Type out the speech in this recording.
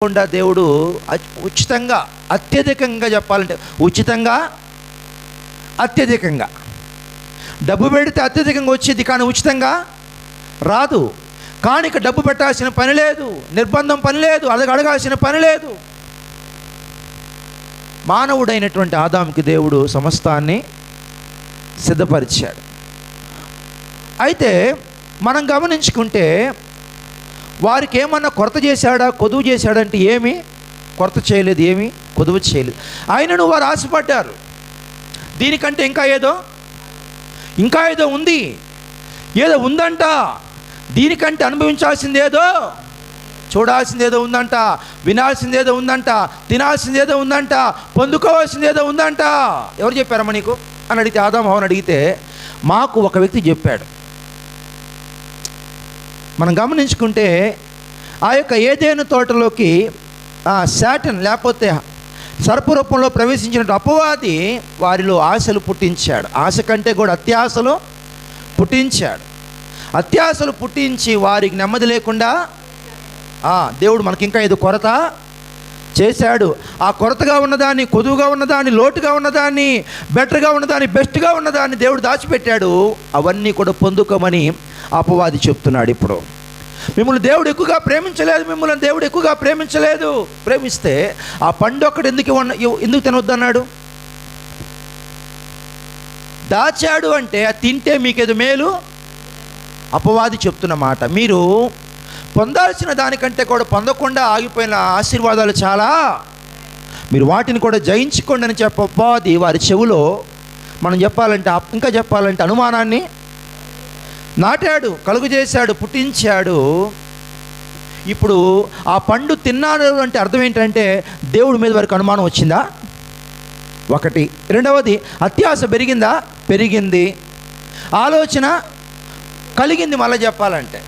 తప్పకుండా దేవుడు ఉచితంగా అత్యధికంగా చెప్పాలంటే ఉచితంగా అత్యధికంగా. డబ్బు పెడితే అత్యధికంగా వచ్చేది కానీ ఉచితంగా రాదు. కానీ ఇక డబ్బు పెట్టాల్సిన పని లేదు నిర్బంధం పని లేదు అది అడగాల్సిన పని లేదు. మానవుడైనటువంటి ఆదాంకి దేవుడు సమస్తాన్ని సిద్ధపరిచాడు. అయితే మనం గమనించుకుంటే వారికి ఏమన్నా కొరత చేశాడా కొదువు చేశాడంటే ఏమి? కొరత చేయలేదు ఏమి? కొదువు చేయలేదు. ఆయనను వారు ఆశపడ్డారు. దీనికంటే ఇంకా ఏదో? ఇంకా ఏదో ఉంది. ఏదో ఉందంట. దీనికంటే అనుభవించాల్సిందేదో చూడాల్సిందేదో ఉందంట. వినాల్సిందేదో ఉందంట. తినాల్సిందేదో ఉందంట. పొందుకోవాల్సిందేదో ఉందంట. ఎవరు చెప్పారమ్మా నీకు? అని అడిగితే ఆదామోహన్ అడిగితే మాకు ఒక వ్యక్తి చెప్పాడు. మనం గమనించుకుంటే ఆ యొక్క ఏదేను తోటలోకి ఆ శాటన్ లేకపోతే సర్పరూపంలో ప్రవేశించిన అపవాది వారిలో ఆశలు పుట్టించాడు. ఆశ కంటే కూడా అత్యాశలు పుట్టించాడు. అత్యాశలు పుట్టించి వారికి నెమ్మది లేకుండా దేవుడు మనకి ఇంకా ఏదో కొరత చేశాడు. ఆ కొరతగా ఉన్నదాన్ని కొదువుగా ఉన్నదాన్ని లోటుగా ఉన్నదాన్ని బెటర్గా ఉన్నదాన్ని బెస్ట్గా ఉన్నదాన్ని దేవుడు దాచిపెట్టాడు. అవన్నీ కూడా పొందుకోమని అపవాది చెప్తున్నాడు ఇప్పుడు. మిమ్మల్ని దేవుడు ఎక్కువగా ప్రేమించలేదు మిమ్మల్ని దేవుడు ఎక్కువగా ప్రేమించలేదు. ప్రేమిస్తే ఆ పండు ఒక్కడు ఎందుకు ఎందుకు తినొద్దన్నాడు? దాచాడు అంటే అది తింటే మీకేదో మేలు? అపవాది చెప్తున్న మాట. మీరు పొందాల్సిన దానికంటే కూడా పొందకుండా ఆగిపోయిన ఆశీర్వాదాలు చాలా. మీరు వాటిని కూడా జయించుకోండి అని చెప్ప వారి చెవులో మనం చెప్పాలంటే ఇంకా చెప్పాలంటే అనుమానాన్ని నాటాడు కలుగు చేశాడు పుట్టించాడు. ఇప్పుడు ఆ పండు తిన్నాడు అంటే అర్థం ఏంటంటే దేవుడి మీద వారికి అనుమానం వచ్చిందా? ఒకటి. రెండవది అత్యాశ పెరిగిందా? పెరిగింది. ఆలోచన కలిగింది మళ్ళీ చెప్పాలంటే.